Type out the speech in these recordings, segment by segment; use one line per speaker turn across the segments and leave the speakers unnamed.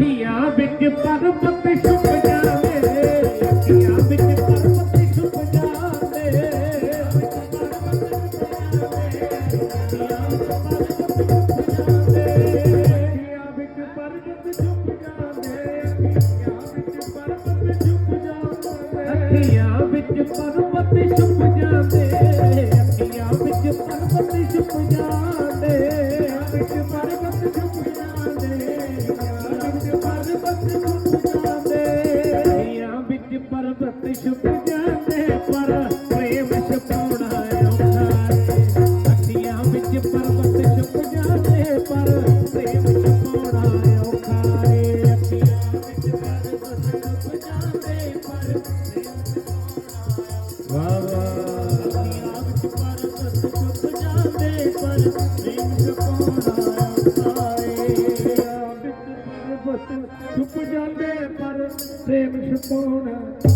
ਅੱਖੀਆਂ ਵਿੱਚ ਪਰਬਤ ਛੁਪ ਜਾਵੇ ਅੱਖੀਆਂ ਵਿੱਚ ਪਰਬਤ ਛੁਪ ਜਾਵੇ ਅੱਖੀਆਂ ਵਿੱਚ ਪਰਬਤ ਛੁਪ ਜਾਵੇ ਅੱਖੀਆਂ ਵਿੱਚ ਪਰਬਤ ਛੁਪ ਜਾਵੇ ਅੱਖੀਆਂ ਵਿੱਚ ਪਰਬਤ ਛੁਪ ਜਾਵੇ ਪਰ ਪ੍ਰੇਮ ਛਪਾਉਣਾ ਔਖਾ ਅੱਖੀਆਂ ਵਿੱਚ ਪਰਬਤ ਛੁਪ ਜਾਵੇ ਪਰ ਪ੍ਰੇਮ ਛਪਾਉਣਾ ਔਖਾ ਏ ਅੱਖੀਆਂ ਵਿੱਚ ਪਰਬਤ ਛੁਪ ਜਾਵੇ ਪਰ ਵਾਹ ਵਾਹ ਅੱਖੀਆਂ ਵਿੱਚ ਪਰਬਤ ਛੁਪ ਜਾਵੇ ਪਰ ਪ੍ਰੇਮ ਛਪਾਉਣਾ ਔਖਾ ਏ ਵਿੱਚ ਪਰਬਤ ਛੁਪ ਜਾਂਦੇ, ਪਰ ਪ੍ਰੇਮ ਛਪਾਉਣਾ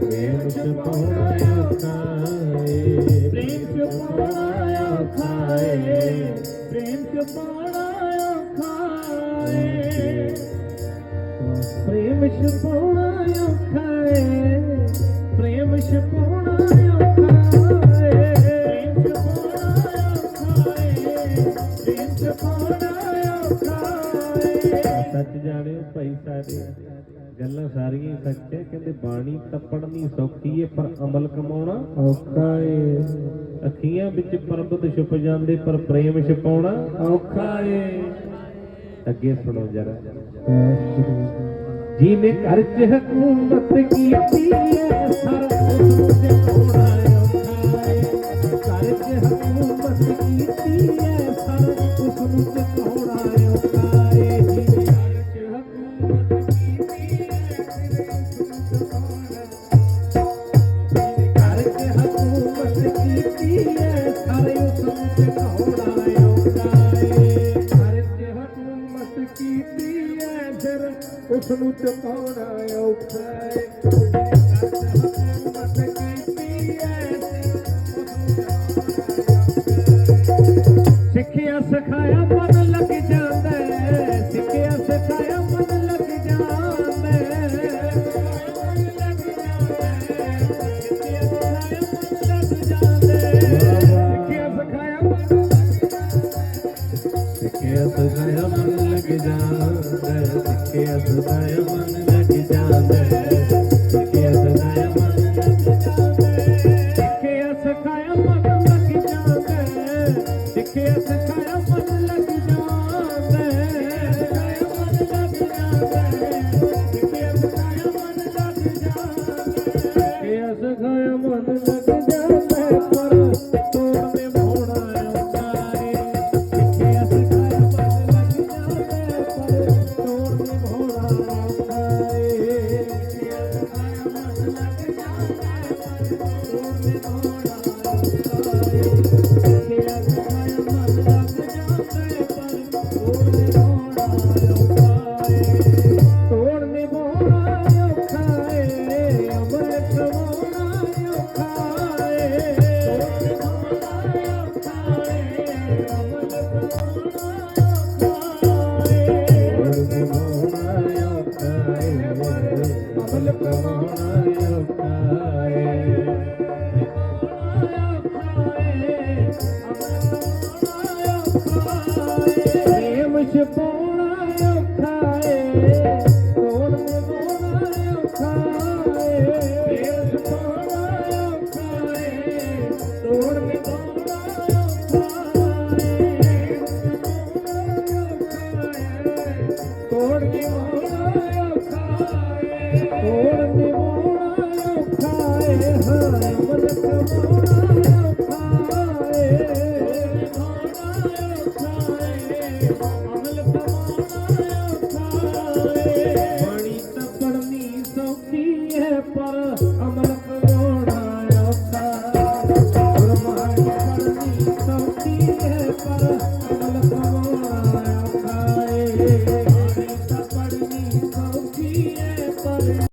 ਪ੍ਰੇਮ ਛਪਾਉਣਾ ਔਖਾ ਏ ਪ੍ਰੇਮ ਛਪਾਉਣਾ ਔਖਾ ਏ ਪ੍ਰੇਮ ਛਪਾਉਣਾ ਔਖਾ ਏ ਪ੍ਰੇਮ ਛਪਾਉਣਾ ਔਖਾ ਗੱਲਾਂ ਸਾਰੀਆਂ ਸੱਚ ਹੈ। ਕਹਿੰਦੇ ਬਾਣੀ ਤਪੜਨੀ ਸੌਖੀ ਏ ਪਰ ਅਮਲ ਕਮਾਉਣਾ ਔਖਾ ਏ। ਅੱਖੀਆਂ ਵਿੱਚ ਪਰਬਤ ਛੁਪ ਜਾਂਦੇ, ਪਰ ਪ੍ਰੇਮ ਛਪਾਉਣਾ ਔਖਾ ਏ। ਅੱਗੇ ਸੁਣੋ ਜਰਾ। ਜਿਹਨੇ ਘਰ 'ਚ ਹਕੂਮਤ ਕੀਤੀ ਐ ਸਰ ਉਸ ਨੂੰ ਉਸ ਨੂੰ ਚਕਾਉਣਾ ਔਖਾ ਏ ਸਿੱਖਿਆ ਸਿਖਾਇਆ ਸਿੱਖਿਆ ਸਿਖਾਇਆ ਮਨ ਲੱਗ ਜਾਂਦਾ ਹੈ। ਸਿੱਖਿਆ ਮਨ ਲੱਗ ਜਾਂਦਾ amor